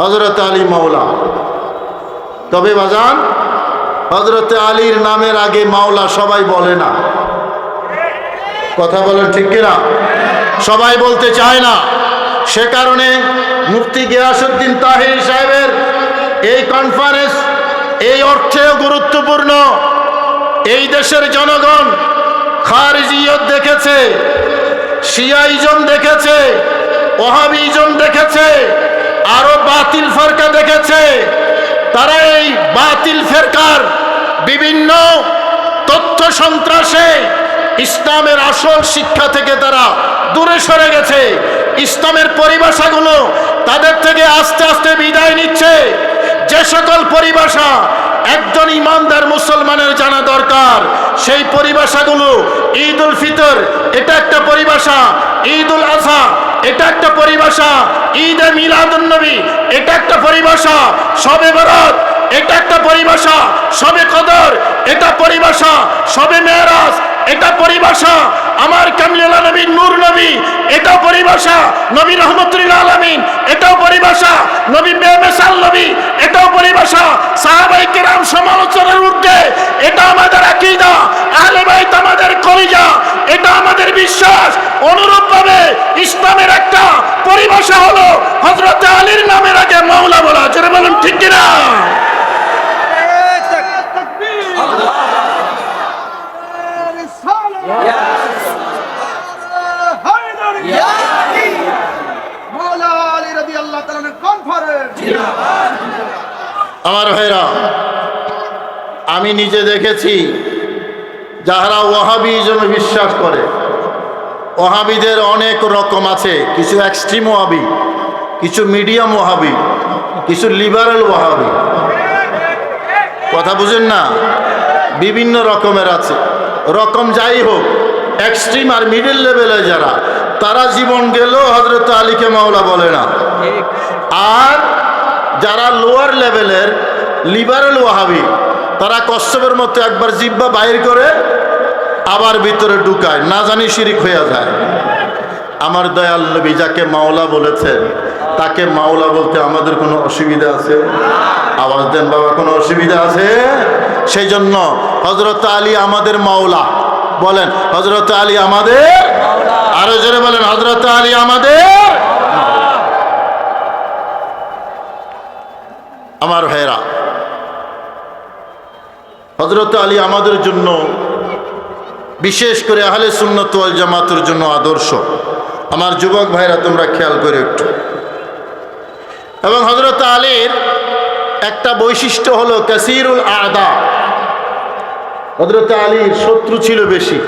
হজরত আলী মাওলা। তবে বাজান হজরত আলীর নামের আগে মাওলা সবাই বলে না। কথা বলেন ঠিক কিনা? সবাই বলতে চায় না। সে কারণে মুফতি গিয়াসুদ্দিন তাহির সাহেবের এই কনফারেন্স এই অর্থেও গুরুত্বপূর্ণ। এই দেশের জনগণ খারিজিয়ত দেখেছে, শিয়াইজম দেখেছে, ওহাবিজম দেখেছে আরও বাতিল ফেরকা দেখেছে। তারা এই বাতিল ফেরকার বিভিন্ন তথ্য সন্ত্রাসে ইসলামের আসল শিক্ষা থেকে তারা দূরে সরে গেছে। ইসলামের পরিভাষাগুলো তাদের থেকে আস্তে আস্তে বিদায় নিচ্ছে। যে সকল পরিভাষা একজন ইমানদার মুসলমানের জানা দরকার, সেই পরিভাষাগুলো ঈদ উল ফিতর, এটা একটা পরিভাষা ঈদ উল আজহা এটা একটা পরিভাষা, ঈদ এ মিলাদুন্নবী এটা একটা পরিভাষা, সবে বরাত এটা একটা পরিভাষা, সবে কদর, এটা পরিভাষা, সবে মেয়েরাজ এটা পরিভাষা আমার কামলিলা নবী, নূর নবী এটা পরিভাষা নবী রহমতুল্লাহ আলমিন, এটাও পরিভাষা নবী বেমেসাল নবী, এটাও পরিভাষা সাহাবাই কেরাম সমালোচনার ঊর্ধ্বে, এটা আমাদের আকিদা, আহলে বাইত আমাদের কলিজা, এটা আমাদের বিশ্বাস। অনুরূপভাবে ইসলামের একটা পরিভাষা হলো হজরত আলীর নামের আগে মাওলা বলা যেটা বলুন ঠিক কিনা? আমার ভাইরা, আমি নিজে দেখেছি যাহারা ওয়াহাবিজমে বিশ্বাস করে। ওহাবিদের অনেক রকম আছে, কিছু এক্সট্রিম ওহাবি কিছু মিডিয়াম ওহাবি কিছু লিবারেল ওহাবি কথা বুঝেন না? বিভিন্ন রকমের আছে। রকম যাই হোক এক্সট্রিম আর মিডিল লেভেলে যারা, তারা জীবন গেলেও হজরত আলীকে মাওলা বলে না। আর যারা লোয়ার লেভেলের লিবারেল ওয়াহাবি, তারা কশ্যপের মতো একবার জিব্বা বাইর করে আবার ভিতরে ঢুকায়, না জানি শিরিক হইয়া যায়। আমার দয়াল নবী যাকে মাওলা বলেছেন, তাকে মাওলা বলতে আমাদের কোনো অসুবিধা আছে? আওয়াজ দেন বাবা, কোনো অসুবিধা আছে? সেই জন্য হজরত আলী আমাদের মাওলা, বলেন হজরত আলী আমাদের? আরও জোরে বলেন হজরত আলী আমাদের? আমার ভাইরা হজরত আলী আমাদের জন্য, বিশেষ করে আহলে সুন্নত ওয়াল জামাতের জন্য আদর্শ। আমার যুবক ভাইরা তোমরা খেয়াল করে একটু। এবং হজরত আলীর একটা বৈশিষ্ট্য হলো কাসিরুল আদা। হজরত আলীর শত্রু ছিল বেশি।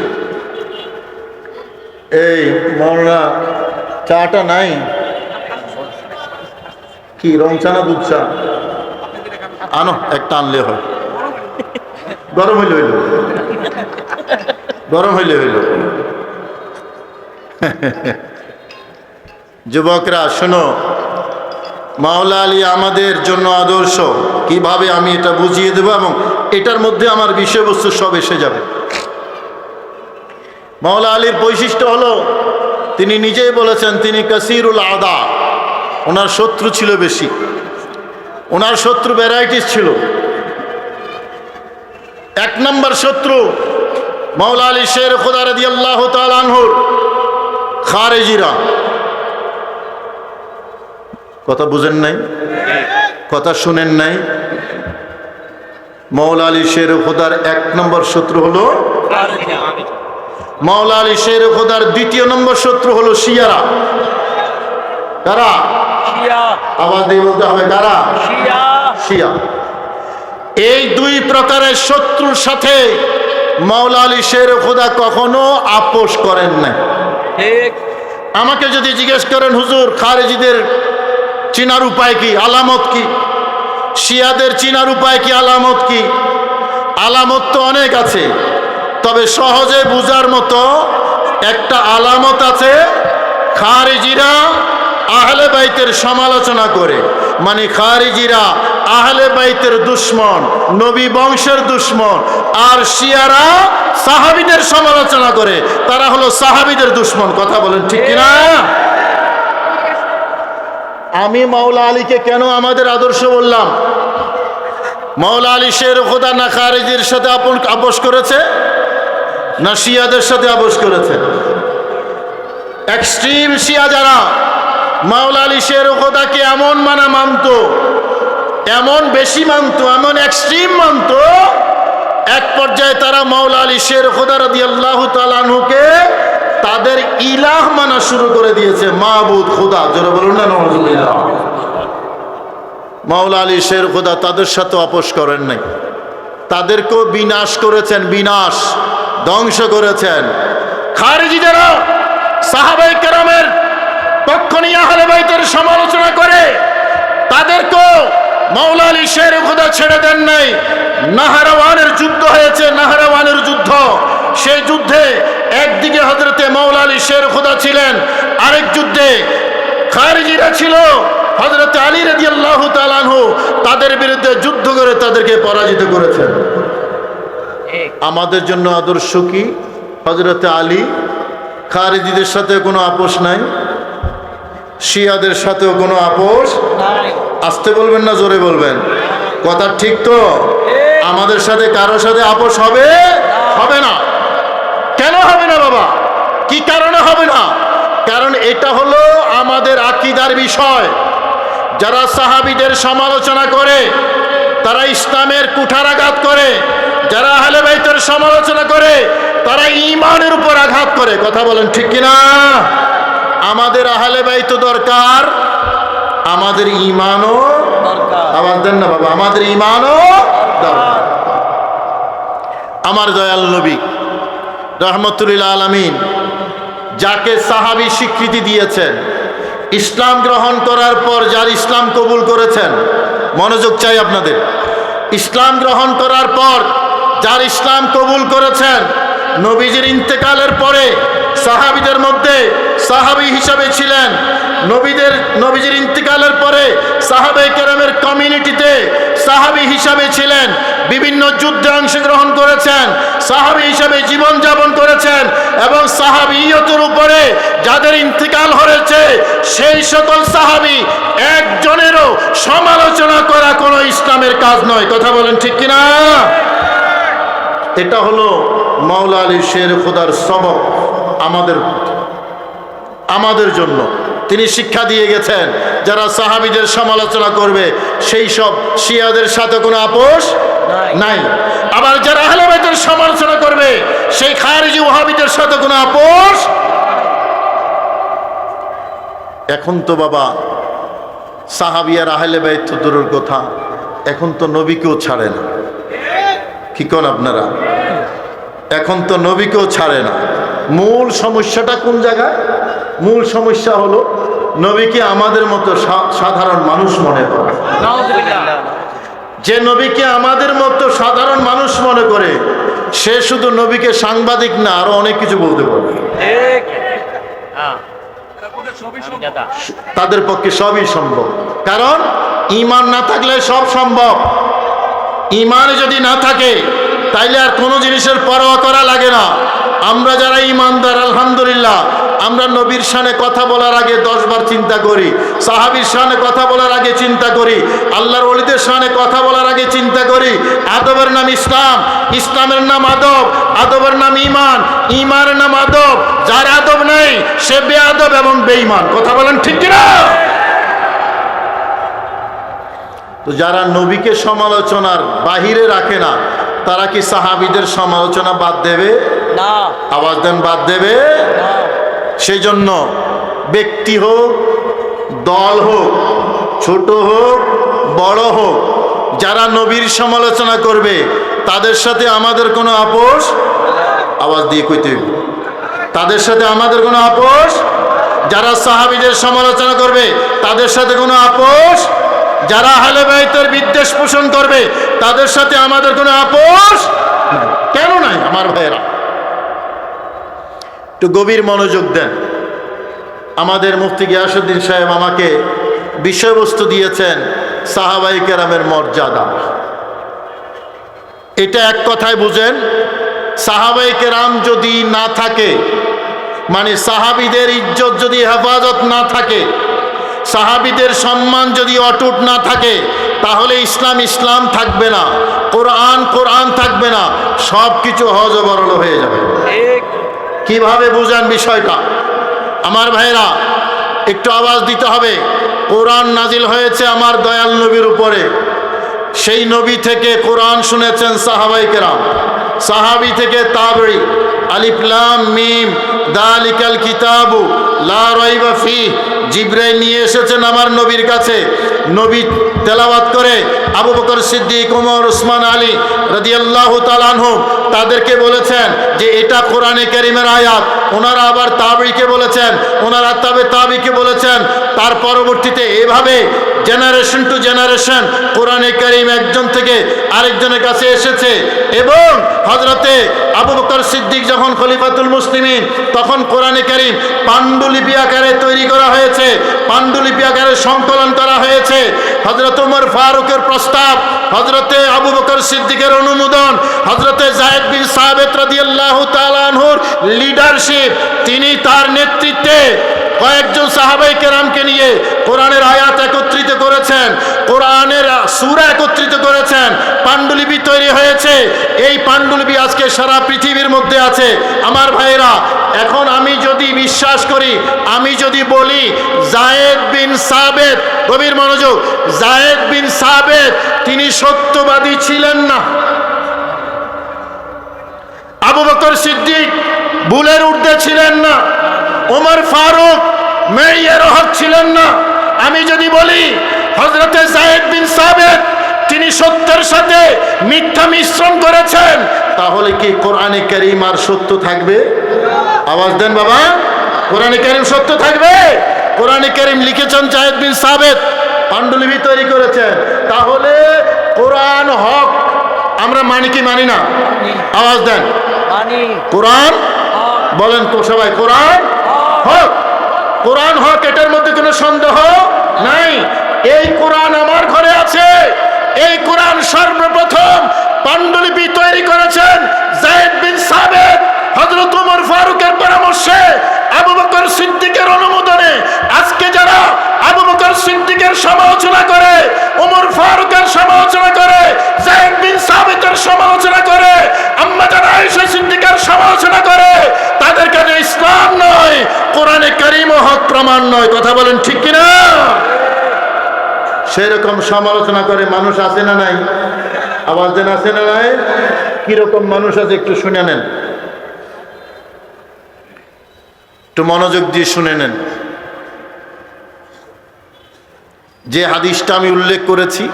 এই মৌলানা চাটা নাই? কি, রং চা দুধ চা আনো, একটা আনলে হয়। গরম হইলে হইল। গরম হইলে হইল। যুবকরা, শোনো, মাওলা আলী আমাদের জন্য আদর্শ। কীভাবে আমি এটা বুঝিয়ে দেব এবং এটার মধ্যে আমার বিষয়বস্তু সব এসে যাবে। মাওলা আলীর বৈশিষ্ট্য হলো, তিনি নিজেই বলেছেন, তিনি কাসিরুল আদা, ওনার শত্রু ছিল বেশি। ওনার শত্রু ভ্যারাইটিস ছিল। এক নম্বর শত্রু মাওলা আলী শের খোদার আল্লাহ তালানহুর খারেজিরা। কথা বুঝেন নাই? কথা শুনেন নাই? মৌলা আলী শের খোদার এক নম্বর শত্রু হলো মাওলা আলী শের খোদার দ্বিতীয় নম্বর শত্রু হলো শিয়ারা। কারা? দিয়ে বলতে হবে কারা? শিয়া। এই দুই প্রকারের শত্রুর সাথে মাওলা আলী শের খোদা কখনো আপোষ করেন না আমাকে যদি জিজ্ঞেস করেন হুজুর খারেজিদের চিনার উপায় কি? আলামত কি? শিয়াদের চিনার উপায় কি? আলামত কি? আলামত তো অনেক আছে তবে সহজে বুঝার মতো একটা আলামত আছে খারিজিরা আহলে বাইতের সমালোচনা করে। মানে খারিজিরা আহলে বাইতের দুশ্মন, নবী বংশের দুশ্মন, আর শিয়ারা সাহাবিদের সমালোচনা করে। তারা হলো সাহাবিদের দুশ্মন, কথা বলেন ঠিক কিনা? আমি মাওলা আলীকে কেন আমাদের আদর্শ বললাম? মাওলা আলী শের খোদা না খারেজির সাথে আপন আপোষ করেছে? না শিয়াদের সাথে আপোষ করেছে? এক্সট্রিম শিয়া যারা মাওলা আলী শের খোদাকে এমন মানা মানত, এমন বেশি মানতো, এমন এক্সট্রিম মানত, এক পর্যায়ে তারা মাওলা আলী শের খোদা রাদি আল্লাহ তালানহুকে তাদের ইলাহ মানা শুরু করে দিয়েছে মাহবুদ খোদা, জোরে বলুন না নজরুল্লাহ মাওলা আলী শের খোদা তাদের সাথে আপোষ করেন নাই। তাদেরকেও বিনাশ করেছেন, বিনাশ, ধ্বংস করেছেন। খারিজি যারা সাহাবাই কেরামের নিয়ে আহলে বাইতের সমালোচনা করে, তাদেরকেও মাওলা আলী শের খোদা ছেড়ে দেন নাই। নাহারাওয়ানের যুদ্ধ হয়েছে, নাহারাওয়ানের যুদ্ধ। সেই যুদ্ধে একদিকে হজরতে মাওলা আলী শের খোদা ছিলেন, আরেক যুদ্ধে খারিজিরা ছিল। হজরত আলী রাজি আল্লাহ তালানহু তাদের বিরুদ্ধে যুদ্ধ করে তাদেরকে পরাজিত করেছেন। আমাদের জন্য আদর্শ কি? হজরত আলী, খারিজিদের সাথে কোনো আপোষ নাই? শিয়াদের সাথেও কোনো আপোষ? আসতে বলবেন না জোরে বলবেন? কথা ঠিক তো? আমাদের সাথে কারও সাথে আপোষ হবে? হবে না। কেন হবে না বাবা? কি কারণে হবে না? কারণ এটা হলো আমাদের আকিদার বিষয়। যারা সাহাবিদের সমালোচনা করে তারা ইসলামের কুঠারাঘাত করে। যারা আহলে বাইতের সমালোচনা করে তারা ইমানের উপর আঘাত করে। কথা বলেন ঠিক কিনা? আমাদের আহলে বাইত দরকার। আমাদের ইমানও দেন না বাবা আমাদের ইমানও দরকার। আমার দয়াল নবী রহমতুল্লাহ আলমিন যাকে সাহাবি স্বীকৃতি দিয়েছেন ইসলাম গ্রহণ করার পর যার ইসলাম কবুল করেছেন মনোযোগ চাই আপনাদের ইসলাম গ্রহণ করার পর যার ইসলাম কবুল করেছেন নবীজির ইন্তেকালের পরে সাহাবিদের মধ্যে সাহাবি হিসাবে ছিলেন। নবীদের, নবীজির ইন্তেকালের পরে সাহাবে কেরামের কমিউনিটিতে সাহাবি হিসাবে ছিলেন। বিভিন্ন যুদ্ধে অংশগ্রহণ করেছেন, সাহাবি হিসাবে জীবন যাপন করেছেন এবং সাহাবিয়তের উপরে যাদের ইন্তেকাল হয়েছে, সেই সকল সাহাবি একজনেরও সমালোচনা করা কোনো ইসলামের কাজ নয়। কথা বলেন ঠিক কিনা? এটা হলো মাওলা আলী শের খোদার সবক। আমাদের আমাদের জন্য। তিনি শিক্ষা দিয়ে গেছেন। যারা সাহাবিদের সমালোচনা করবে সেই সব শিয়াদের সাথে কোনো আপোষ নাই। আবার যারা আহলেবাইতের সমালোচনা করবে সেই খারিজি ওহাবিদের সাথে কোনো আপোষ এখন তো বাবা সাহাবিয়ার আহলে বাইত তো দূরের কথা। এখন তো নবীকেও ছাড়ে না। কি কন আপনারা? এখন তো নবীকেও ছাড়ে না। মূল সমস্যাটা কোন জায়গায়? মূল সমস্যা হলো নবীকে আমাদের মতো সাধারণ মানুষ মনে করে। যে নবীকে আমাদের মতো সাধারণ মানুষ মনে করে, সে শুধু নবীকে সাংবাদিক না, আরও অনেক কিছু বলতে পারবে। তাদের পক্ষে সবই সম্ভব। কারণ, ইমান না থাকলে সব সম্ভব। ইমান যদি না থাকে, তাইলে আর কোনো জিনিসের পরোয়া করা লাগে না। আমরা যারা ইমানদার, আলহামদুলিল্লাহ, আমরা নবীর শানে কথা বলার আগে দশবার চিন্তা করি, সাহাবির শানে কথা বলার আগে চিন্তা করি, আল্লাহর অলিদের শানে কথা বলার আগে চিন্তা করি। আদবের নাম ইসলাম, ইসলামের নাম আদব, আদবের নাম ইমান ইমানের নাম আদব। যার আদব নেই, সে বেআদব এবং বেঈমান। কথা বলেন ঠিক কিনা? তো যারা নবীকে সমালোচনার বাহিরে রাখে না তারা কি সাহাবিদের সমালোচনা বাদ দেবে? না। আওয়াজ দেন বাদ দেবে? সেই জন্য ব্যক্তি হোক দল হোক ছোট হোক বড় হোক যারা নবীর সমালোচনা করবে তাদের সাথে আমাদের কোনো আপোষ? আওয়াজ দিয়ে কইতে। তাদের সাথে আমাদের কোনো আপোষ? যারা সাহাবিদের সমালোচনা করবে তাদের সাথে কোনো আপোষ? যারা আহলে বাইতের বিদ্বেষ পোষণ করবে, তাদের সাথে আমাদের কোনো আপোষ কেন নাই আমার ভাইয়েরা? একটু গভীর মনোযোগ দেন। আমাদের মুফতি গিয়াসুদ্দিন সাহেব আমাকে বিষয়বস্তু দিয়েছেন সাহাবাই কেরামের মর্যাদা। এটা এক কথায় বুঝেন, সাহাবাই কেরাম যদি না থাকে মানে সাহাবিদের ইজ্জত যদি হেফাজত না থাকে সাহাবিদের সম্মান যদি অটুট না থাকে তাহলে ইসলাম ইসলাম থাকবে না কোরআন কোরআন থাকবে না সব কিছু হজবরল হয়ে যাবে। কীভাবে বুঝেন বিষয়টা? আমার ভাইরা একটু আওয়াজ দিতে হবে। কোরআন নাজিল হয়েছে আমার দয়াল নবীর উপরে। সেই নবী থেকে কোরআন শুনেছেন সাহাবাই কেরাম। সাহাবি থেকে তাবড়ি আলিফলাম মিম, দালিকাল কিতাবু, লা রাইবা ফি জিব্রাইল নিয়ে এসেছেন আমার নবীর কাছে। নবী তেলাওয়াত করে আবু বকর সিদ্দিক ওমর উসমান, আলী রাদিয়াল্লাহু তাআলাহু তাদেরকে বলেছেন যে এটা কোরআনে কারীমের আয়াত। ওনারা আবার তাবিকে বলেছেন, ওনারা তাবে তাবিকে বলেছেন। তার পরবর্তীতে এভাবে জেনারেশন টু জেনারেশন কোরআনে কারীম একজন থেকে আরেকজনের কাছে এসেছে এবং হজরতে আবু বকর সিদ্দিক যখন খলিফাতুল মুসলিমিন, তখন কোরআনে কারীম পাণ্ডুলিপি আকারে তৈরি করা হয়েছে, পাণ্ডুলিপি আকারে সংকলন করা হয়েছে। হজরত উমর ফারুকের প্রস্তাব হজরতে আবু বকর সিদ্দিকের অনুমোদন হজরতে জায়দ বিন সাহেব আনহুর লিডারশিপ তিনি তার নেতৃত্বে কয়েকজন সাহাবাই কেরামকে নিয়ে কোরআনের আয়াত একত্রিত করেছেন, কোরআনের সুরা একত্রিত করেছেন, পাণ্ডুলিপি তৈরি হয়েছে। এই পাণ্ডুলিপি আজকে সারা পৃথিবীর মধ্যে আছে। আমার ভাইরা এখন আমি যদি বিশ্বাস করি, আমি যদি বলি, জায়েদ বিন সাবেদ, গভীর মনোযোগ, জায়েদ বিন সাবেদ, তিনি সত্যবাদী ছিলেন না। আবু বকর সিদ্দিক বুলের ঊর্ধ্বে ছিলেন না। ওমর ফারুক মেয়ের হক ছিলেন না। আমি যদি বলি হজরতে জায়েদ বিন সাবেদ তিনি সত্যের সাথে মিথ্যা মিশ্রণ করেছেন তাহলে কি কোরআনে কারিম আর সত্য থাকবে? আওয়াজ দেন বাবা কোরআনে কারিম সত্য থাকবে? কোরআনে কারিম লিখেছেন জায়েদ বিন সাবেদ পাণ্ডুলিপি তৈরি করেছেন। তাহলে কোরআন হক আমরা মানি কি মানি না? আওয়াজ দেন। কোরআন? বলেন তো সবাই কোরআন? হক, কোরআন হক, এটার মধ্যে কোনো সন্দেহ নাই। এই কোরআন আমার ঘরে আছে। এই কোরআন সর্বপ্রথম পাণ্ডুলিপি তৈরি করেছেন জায়েদ বিন সাবেদ হযরত ওমর ফারুকের পরামর্শে আবু বকর সিদ্দিকের অনুমোদনে আজকে যারা আবু বকর সিদ্দিকের সমালোচনা করে, ওমর ফারুকের সমালোচনা করে, জায়েদ বিন সাবিতের সমালোচনা করে, আম্মা যারা আয়েশা সিদ্দিকের সমালোচনা করে, তাদের কাছে ইসলাম নয়, কোরআনে কারিম হক প্রমাণ নয়। কথা বলেন ঠিক কিনা? সেরকম সমালোচনা করে মানুষ আছে না নাই? আওয়াজ দেন, আছে না নাই? কীরকম মানুষ আছে একটু শুনে নেন। একটু মনোযোগ দিয়ে শুনে নেন। যে হাদিসটা আমি উল্লেখ করেছি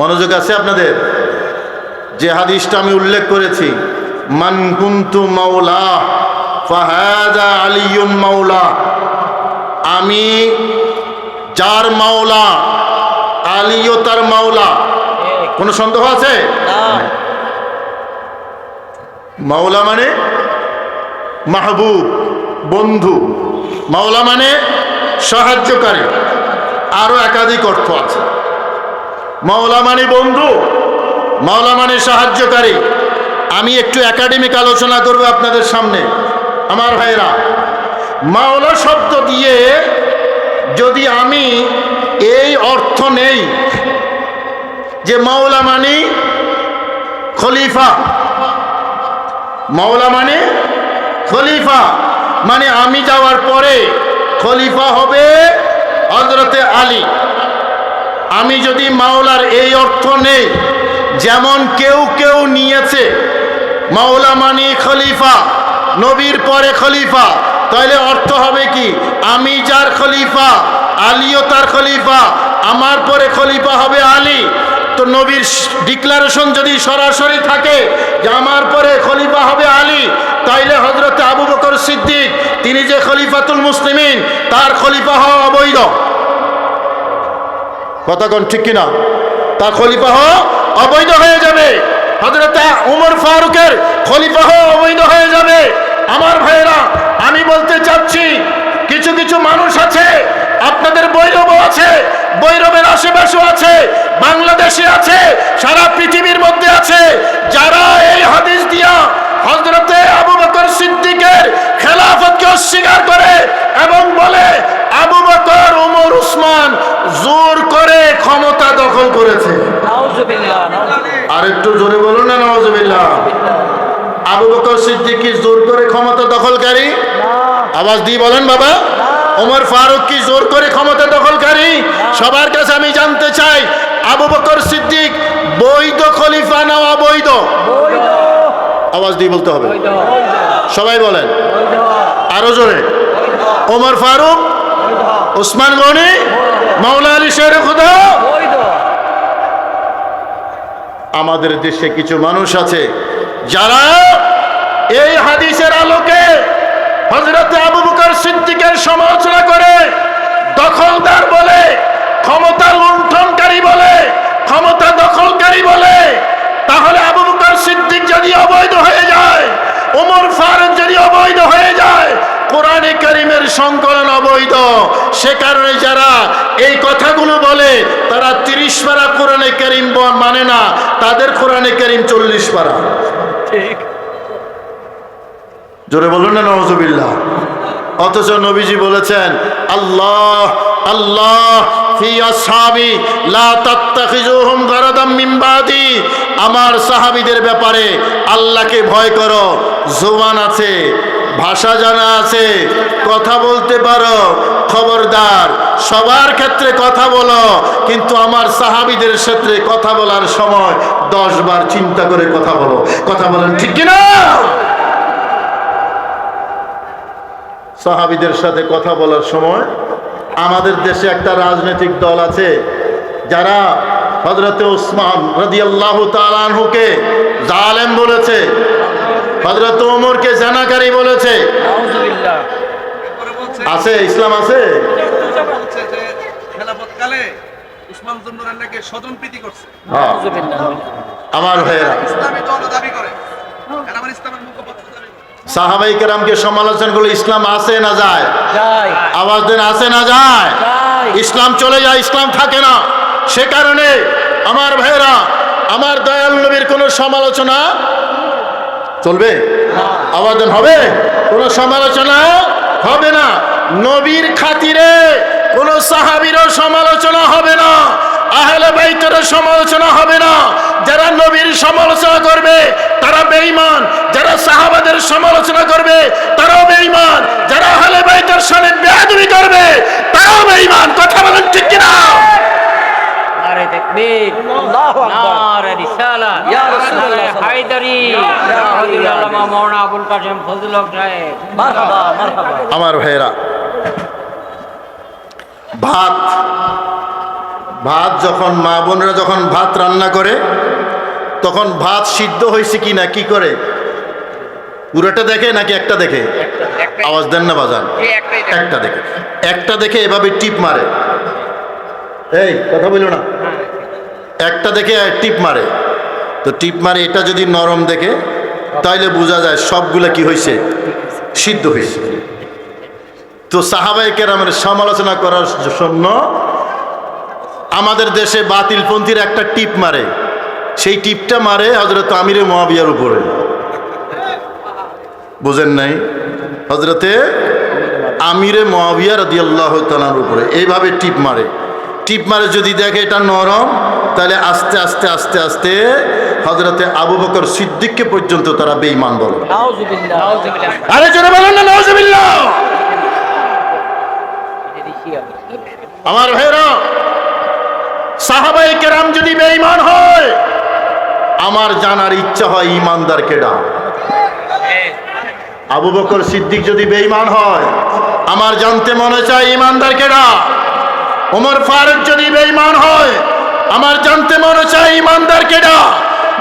মনোযোগ আছে আপনাদের? যে হাদিসটা আমি উল্লেখ করেছি মান কুন্তু মাওলা ফাহাদা আলিয়ুন মাওলা। আমি যার মাওলা আলিও তার মাওলা। কোনো সন্দেহ আছে? মাওলা মানে মাহবুব। বন্ধু। মাওলা মানে সাহায্যকারী। আরও একাধিক অর্থ আছে। মাওলা মানে বন্ধু, মাওলা মানে সাহায্যকারী। আমি একটু একাডেমিক আলোচনা করব আপনাদের সামনে। আমার ভাইরা মাওলা শব্দ দিয়ে যদি আমি এই অর্থ নেই যে মাওলা মানে খলিফা, মাওলা মানে খলিফা। মানে আমি যাওয়ার পরে খলিফা হবে হজরতে আলী। আমি যদি মাওলার এই অর্থ নেই, যেমন কেউ কেউ নিয়েছে, মাওলা মানে খলিফা, নবীর পরে খলিফা তাহলে অর্থ হবে কি? আমি যার খলিফা, আলীও তার খলিফা, আমার পরে খলিফা হবে আলী। তো নবীর ডিক্লারেশন যদি সরাসরি থাকে যে আমার পরে খলিফা হবে আলী, তাইলে হজরত আবু বকর সিদ্দিক, তিনি যে খলিফাতুল মুসলিমিন, তার খলিফা হওয়া অবৈধ। কথাগণ ঠিক কিনা? তার খলিফা হওয়া অবৈধ হয়ে যাবে। হজরত উমর ফারুকের খলিফা হওয়া অবৈধ হয়ে যাবে। আমার ভাইয়েরা, আমি বলতে চাচ্ছি কিছু কিছু মানুষ আছে আপনাদের বৈরব আছে বৈরবের আশেপাশেও আছে বাংলাদেশে আছে সারা পৃথিবীর মধ্যে আছে যারা এই হাদিস দিয়া হজরতে আবু বকর সিদ্দিকের খেলাফতকে অস্বীকার করে এবং বলে আবু বকর ওমর উসমান জোর করে ক্ষমতা দখল করেছে। আর একটু জোরে বলুন না নওয়াজবিল্লাহ আবু বকর সিদ্দিক কি জোর করে ক্ষমতা দখলকারী? আওয়াজ দিয়ে বলেন বাবা। ওমর ফারুক কি জোর করে ক্ষমতা দখলকারী? সবার কাছে আমি জানতে চাই, আবু বকর সিদ্দিক বৈধ খলিফা না অবৈধ? আওয়াজ দিয়ে বলতে হবে। সবাই বলেন। আরও জোরে। ওমর ফারুক, ওসমান গনি, মাওলা আলী শের খুদা। আমাদের দেশে কিছু মানুষ আছে, যারা এই হাদিসের আলোকে হজরতে আবু বকর সিদ্দিকের সমালোচনা করে, দখলদার বলে ক্ষমতা লুণ্ঠনকারী বলে, ক্ষমতা দখলকারী বলে, তাহলে আবু বকর সিদ্দিক যদি অবৈধ হয়ে যায় ওমর ফারুক যদি অবৈধ হয়ে যায়, কোরআনে করিমের সংকলন অবৈধ। সে কারণে যারা এই কথাগুলো বলে, তারা তিরিশ পারা কোরআনে করিম মানে না, তাদের কোরআনে করিম চল্লিশ পারা। ঠিক। জোরে বলুন না নজবিল্লা অথচ নবীজি বলেছেন, আল্লাহ আল্লাহ আমার সাহাবিদের ব্যাপারে আল্লাহকে ভয় করো, জোবান আছে, ভাষা জানা আছে, কথা বলতে পারো, খবরদার, সবার ক্ষেত্রে কথা বলো, কিন্তু আমার সাহাবিদের ক্ষেত্রে কথা বলার সময় দশ বার চিন্তা করে কথা বলো। কথা বলেন ঠিক কিনা? সাহাবিদের সাথে কথা বলার সময় আমাদের দেশে একটা রাজনৈতিক দল আছে যারা হজরতে ওসমান রাদিয়াল্লাহ তালানহুকে জালেম বলেছে হজরত ওমরকে জানাকারী বলেছে। আছে ইসলাম আছে? হ্যাঁ, আমার ভাইয়েরা। ইসলামী দল দাবি করে। আমার ইসলামের মুখপাত্র দাবি করে সাহাবাই কেরামকে সমালোচনা করলে ইসলাম আছে না যায়? আওয়াজ দেন আছে না যায়? ইসলাম চলে যায় ইসলাম থাকে না। সে কারণে আমার ভাইয়েরা আমার দয়াল নবীর কোনো সমালোচনা চলবে? আবেদন হবে? কোনো সমালোচনা হবে না। নবীর খাতিরে কোনো সাহাবিরও সমালোচনা হবে না। আহলে বাইতেরও সমালোচনা হবে না। যারা নবীর সমালোচনা করবে তারা বেঈমান। যারা সাহাবাদের সমালোচনা করবে তারাও বেঈমান। যারা আহলে বাইতের সামনে বেয়াদবি করবে তারাও বেঈমান। কথা বলেন ঠিক কিনা? নারে তাকবীর। আল্লাহু আকবার। নারে রিসালাত ইয়া রাসূলুল্লাহ হায়দারি। ইয়া আল্লামা মাওলানা আবুল কাসেম ফজলুল হক সাহেব। মারহাবা মারহাবা। আমার ভাইরা ভাত ভাত যখন মা বোনরা যখন ভাত রান্না করে তখন ভাত সিদ্ধ হয়েছে কি না কি করে? পুরোটা দেখে নাকি একটা দেখে? আওয়াজ দেন না বাজান। একটা দেখে। একটা দেখে এভাবে টিপ মারে। এই কথা বলল না? একটা দেখে টিপ মারে। তো টিপ মারে এটা যদি নরম দেখে তাইলে বোঝা যায় সবগুলো কি হয়েছে সিদ্ধ হয়েছে তো সাহাবাই কেরামের সমালোচনা করার জন্য আমাদের দেশে বাতিলপন্থীর একটা টিপ মারে। সেই টিপটা মারে হজরত আমিরে মহাবিয়ার উপরে। বুঝেন নাই? হজরতে আমিরে মহাবিয়া রদি আল্লাহ তালার উপরে এইভাবে টিপ মারে। টিপ মারে যদি দেখে এটা নরম তাহলে আস্তে আস্তে আস্তে আস্তে হজরতে আবু বকর সিদ্দিককে পর্যন্ত তারা বেঈমান বলে। আরে জোরে বলেন না নওয়াজবিল্লাহ আমার ভাইরা সাহাবাই কেরাম যদি বেঈমান হয়, আমার জানার ইচ্ছা হয় ইমানদার কেডা আবু বকর সিদ্দিক যদি বেঈমান হয়, আমার জানতে মনে চায় ইমানদার কেডা ওমর ফারুক যদি বেঈমান হয়, আমার জানতে মনে চায় ইমানদার কেডা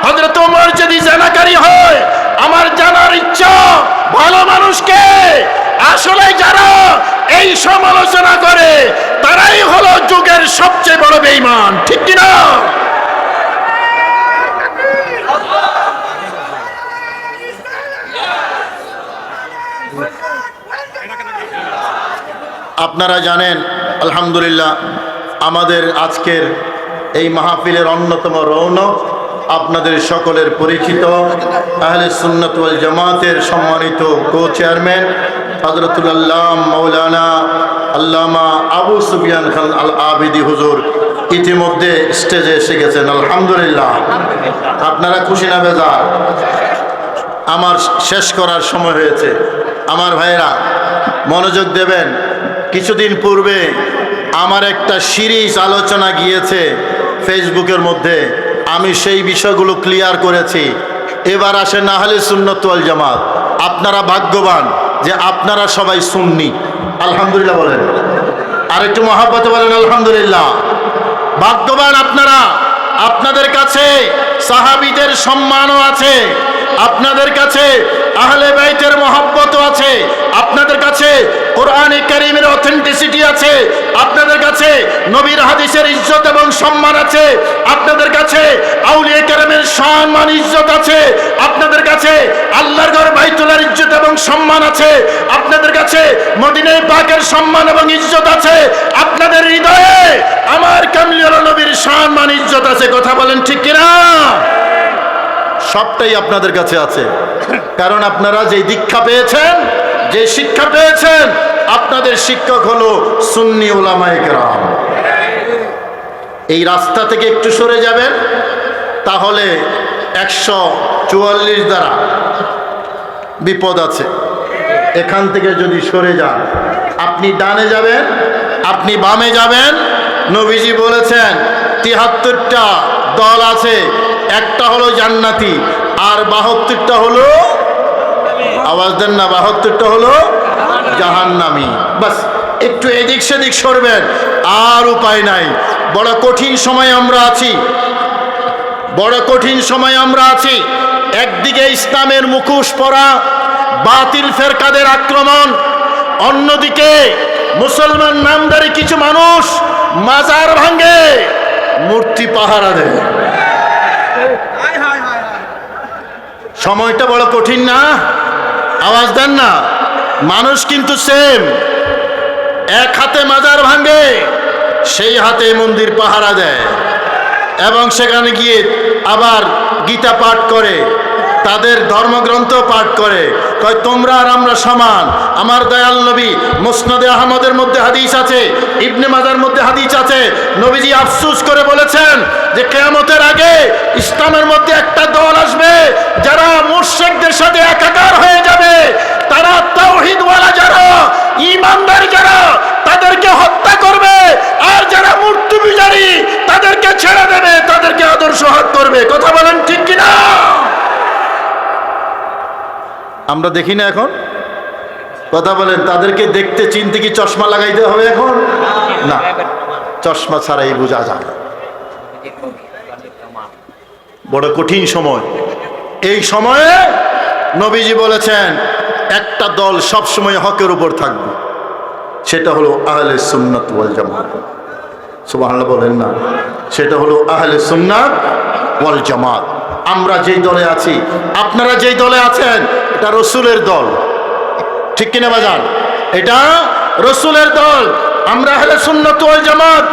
হজরত ওমর যদি জানাকারী হয়, আমার জানার ইচ্ছা ভালো মানুষকে আসলে যারা এই সমালোচনা করে, তারাই হলো যুগের সবচেয়ে বড় বেঈমান। ঠিক কিনা? আপনারা জানেন, আলহামদুলিল্লাহ, আমাদের আজকের এই মাহফিলের অন্যতম রৌনক আপনাদের সকলের পরিচিত আহলে সুন্নত ওয়াল জামাতের সম্মানিত কো চেয়ারম্যান হজরতুল্লাহ মৌলানা আল্লামা আবু সুফিয়ান খান আল আবিদি হুজুর ইতিমধ্যে স্টেজে এসে গেছেন, আলহামদুলিল্লাহ। আপনারা খুশি না বেজার? আমার শেষ করার সময় হয়েছে। আমার ভাইয়েরা, মনোযোগ দেবেন। কিছুদিন পূর্বে আমার একটা সিরিজ আলোচনা গিয়েছে ফেসবুকের মধ্যে। আমি সেই বিষয়গুলো ক্লিয়ার করেছি। এবার আসে নাহলে সুন্নতওয়াল জামাত। আপনারা ভাগ্যবান। যে আপনারা সবাই শুননি আলহামদুলিল্লাহ বলেন। আর একটু মহাব্বত বলেন আলহামদুলিল্লাহ। ভাগ্যবান আপনারা। আপনাদের কাছে সাহাবিদের সম্মানও আছে, আপনাদের কাছে আহলে বাইতের মহব্বতও আছে, আপনাদের কাছে কোরআনে কারিমের অথেন্টিসিটি আছে, আপনাদের কাছে নবীর হাদিসের ইজ্জত এবং সম্মান আছে, আপনাদের কাছে আউলিয়া কারামের সম্মান ইজ্জত আছে, আপনাদের কাছে আল্লাহর ঘর বাইতুল্লাহর ইজ্জত এবং সম্মান আছে, আপনাদের কাছে মদিনায় পাকের সম্মান এবং ইজ্জত আছে, আপনাদের হৃদয়ে আমার কামলিয়াল নবীর সম্মান ইজ্জত আছে কথা বলেন ঠিক কিনা? সবটাই আপনাদের কাছে আছে। কারণ আপনারা যে দীক্ষা পেয়েছেন যে শিক্ষা পেয়েছেন, আপনাদের শিক্ষক হলো সুন্নি ওলামায়ে কেরাম। এই রাস্তা থেকে একটু সরে যাবেন, তাহলে একশো চুয়াল্লিশ দ্বারা বিপদ আছে। এখান থেকে যদি সরে যান, আপনি ডানে যাবেন, আপনি বামে যাবেন, নবীজি বলেছেন তিহাত্তরটা দল আছে, একটা হলো জান্নাতি, আর বাহাত্তরটা হলো, আওয়াজ দেন না, বাহাত্তরটা হলো জাহান্নামি। বাস, একটু এদিক সেদিক সরবেন, আর উপায় নাই। বড় কঠিন সময় আমরা আছি। বড় কঠিন সময় আমরা আছি। একদিকে ইসলামের মুখোশ পরা, বাতিল ফেরকাদের আক্রমণ, অন্যদিকে মুসলমান নামদারি কিছু মানুষ মাজার ভাঙ্গে মূর্তি পাহারা দেয় সময়টা বড় কঠিন না? আওয়াজ দেন না। মানুষ কিন্তু সেম এক হাতে মাজার ভাঙ্গে সেই হাতে মন্দির পাহারা দেয়। এবং সেখানে গিয়ে আবার গীতা পাঠ করে। তাদের ধর্মগ্রন্থ পাঠ করে। কয়, তোমরা আর আমরা সমান। আমার দয়াল নবী মুসনদে আহমদের মধ্যে হাদিস আছে, ইবনে মাজার মধ্যে হাদিস আছে। নবীজি আফসুস করে বলেছেন যে, কেয়ামতের আগে ইসলামের মধ্যে একটা দল আসবে, যারা মুর্শেকদের সাথে একাকার হয়ে যাবে। তারা তাওহিদওয়ালা যারা ইমানদার যারা, তাদেরকে হত্যা করবে। আর যারা মূর্তি পূজারী তাদেরকে ছেড়ে দেবে, তাদেরকে আদর্শ হাত করবে। কথা বলেন ঠিক কিনা? আমরা দেখি না এখন? কথা বলেন, তাদেরকে দেখতে, চিনতে কি চশমা লাগাইতে হবে এখন? না, চশমা ছাড়াই বোঝা যায় না। বড় কঠিন সময়। এই সময়ে নবীজি বলেছেন, একটা দল সব সময় হকের উপর থাকবে। সেটা হলো আহলে সুন্নাত ওয়াল জামাত। সুবহানাল্লাহ বলেন না, সেটা হলো আহলে সুন্নাত ওয়াল জামাত। আমরা যেই দলে আছি, আপনারা যেই দলে আছেন, এটা রসুলের দল। ঠিক কিনা বাজান? এটা রসুলের দল। আমরা হলে সুন্নত জামাত,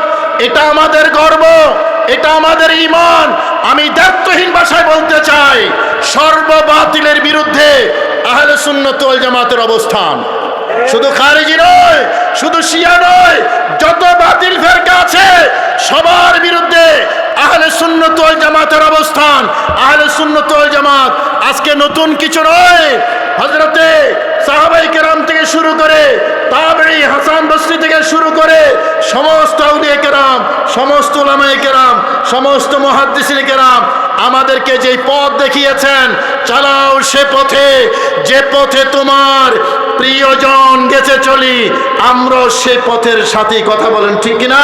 এটা আমাদের গর্ব, এটা আমাদের ইমান আমি দায়িত্বহীন ভাষায় বলতে চাই, সর্ববাতিলের বিরুদ্ধে আহলে সুন্নত জামাতের অবস্থান। শুধু খারেজি নয়, শুধু শিয়া নয়, যত বাতিল ফেরকা আছে, সবার বিরুদ্ধে আহলে ওয়াল জামাতের অবস্থান, আহলে ওয়াল জামাত আজকে নতুন কিছু নয়। হজরতে সাহাবাই কেরাম থেকে শুরু করে তাবেই হাসান বসরি থেকে শুরু করে সমস্ত আউলিয়া কেরাম, সমস্ত ওলামায়ে কেরাম, সমস্ত মহাদ্দিসিন কেরাম আমাদেরকে যেই পথ দেখিয়েছেন, চালাও সে পথে, যে পথে তোমার প্রিয়জন গেছে চলি আমরা সে পথের সাথে কথা বলেন, ঠিক কিনা?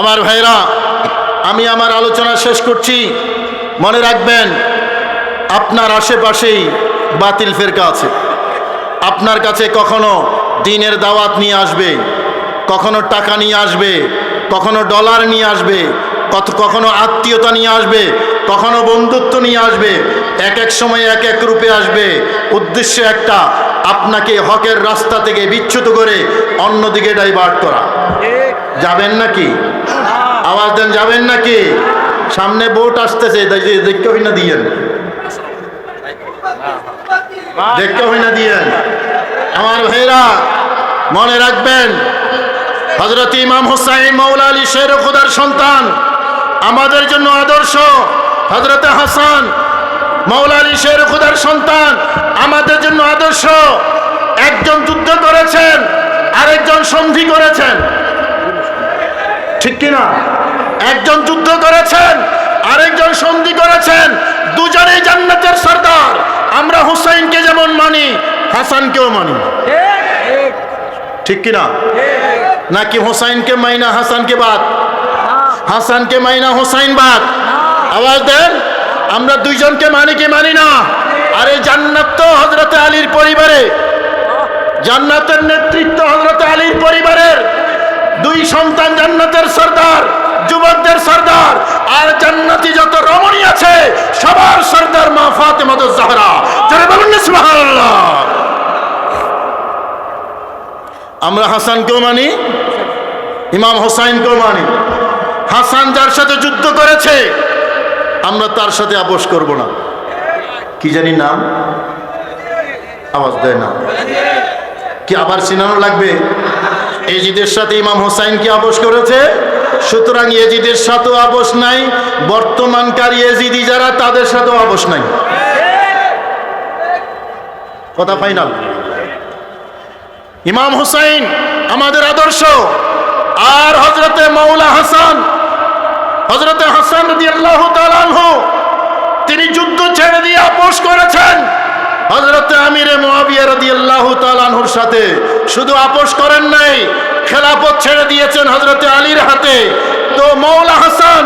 আমার ভাইরা, আমি আমার আলোচনা শেষ করছি। মনে রাখবেন, আপনার আশেপাশেই বাতিল ফেরকা আছে। আপনার কাছে কখনো দিনের দাওয়াত নিয়ে আসবে, কখনো টাকা নিয়ে আসবে, কখনো ডলার নিয়ে আসবে, কত, কখনো আত্মীয়তা নিয়ে আসবে, কখনো বন্ধুত্ব নিয়ে আসবে, এক এক সময় এক এক রূপে আসবে। উদ্দেশ্য একটা, আপনাকে হকের রাস্তা থেকে বিচ্যুত করে অন্যদিকে ডাইভার্ট করা। যাবেন নাকি? আওয়াজ দেন, যাবেন নাকি? সামনে বোট আসতেছে দেখতে হই না দিয়েন। দেখতে হই না দিয়েন আমার ভাইরা মনে রাখবেন হজরত ইমাম হুসাইন মৌলা আলী শের খুদার সন্তান, আমাদের জন্য আদর্শ। হজরত হাসান মৌলা আলী শের খুদার সন্তান, আমাদের জন্য আদর্শ। একজন যুদ্ধ করেছেন, আরেকজন সন্ধি করেছেন। ঠিক কিনা একজন যুদ্ধ করেছেন, আরেকজন সন্ধি করেছেন, দুজনেই জান্নাতের সর্দার। আমরা হুসাইনকে যেমন মানি, হাসানকেও মানি। ঠিক কিনা? নাকি হুসাইনকে মাইনা, হাসানকে বাদ? হাসানকে মাইনা, হুসাইন বাদ? আওয়াজ দেন, আমরা দুইজনকে মানি কি মানি না? আরে জান্নাত তো হজরতে আলীর পরিবারে। জান্নাতের নেতৃত্ব হজরতে আলীর পরিবারের। দুই সন্তান জান্নাতের সর্দার। যুবকদের সর্দার, আর জান্নাতি যত রমণী আছে, সবার সর্দার মা ফাতেমা জাহরা। যারা বলুন সুবহানাল্লাহ। আমরা হাসানকেও মানি, ইমাম হোসাইনকেও মানি। হাসান যার সাথে যুদ্ধ করেছে, আমরা তার সাথে আপোষ করব না। কি জানি নাম? আওয়াজ দেয় না। কি আবার চিনানো লাগবে? এই এজিদের সাথে ইমাম হোসাইন কি আপোষ করেছে? সুতরাং এজিদের সাথেও আপোষ নাই, বর্তমানকার এজিদি যারা, তাদের সাথেও আপোষ নাই। কথা ফাইনাল। ইমাম হুসাইন, আমাদের আদর্শ। আর হজরতে মৌলা হাসান হজরতে হাসান তিনি যুদ্ধ ছেড়ে দিয়ে আপোষ করেছেন। হজরতে আমিরে মোয়াবিয়া রদি আল্লাহ তালানহুর সাথে শুধু আপোষ করেন নাই খেলাপথ ছেড়ে দিয়েছেন হজরতে আলীর হাতে। তো মৌলা হাসান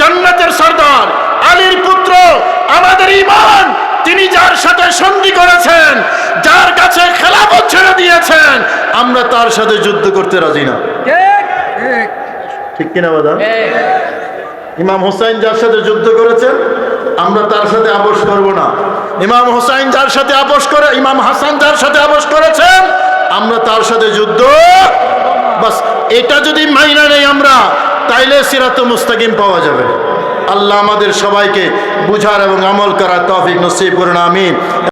জান্নাতের সর্দার আলীর পুত্র আমাদের ইমান তিনি যার সাথে সন্ধি করেছেন যার কাছে খেলাপথ ছেড়ে দিয়েছেন আমরা তার সাথে যুদ্ধ করতে রাজি না। ঠিক। কিনা বাদা? ইমাম হোসাইন যার সাথে যুদ্ধ করেছেন, আমরা তার সাথে আপোষ করব না। ইমাম হোসাইন যার সাথে আপোষ করে, ইমাম হাসান যার সাথে আপোষ করেছেন, আমরা তার সাথে যুদ্ধ বাস, এটা যদি মাইনা নেই আমরা, তাইলে সিরাত মুস্তাকিম পাওয়া যাবে। আল্লাহ আমাদের সবাইকে বুঝার এবং আমল করার তৌফিক নসিব করুন, আমিন।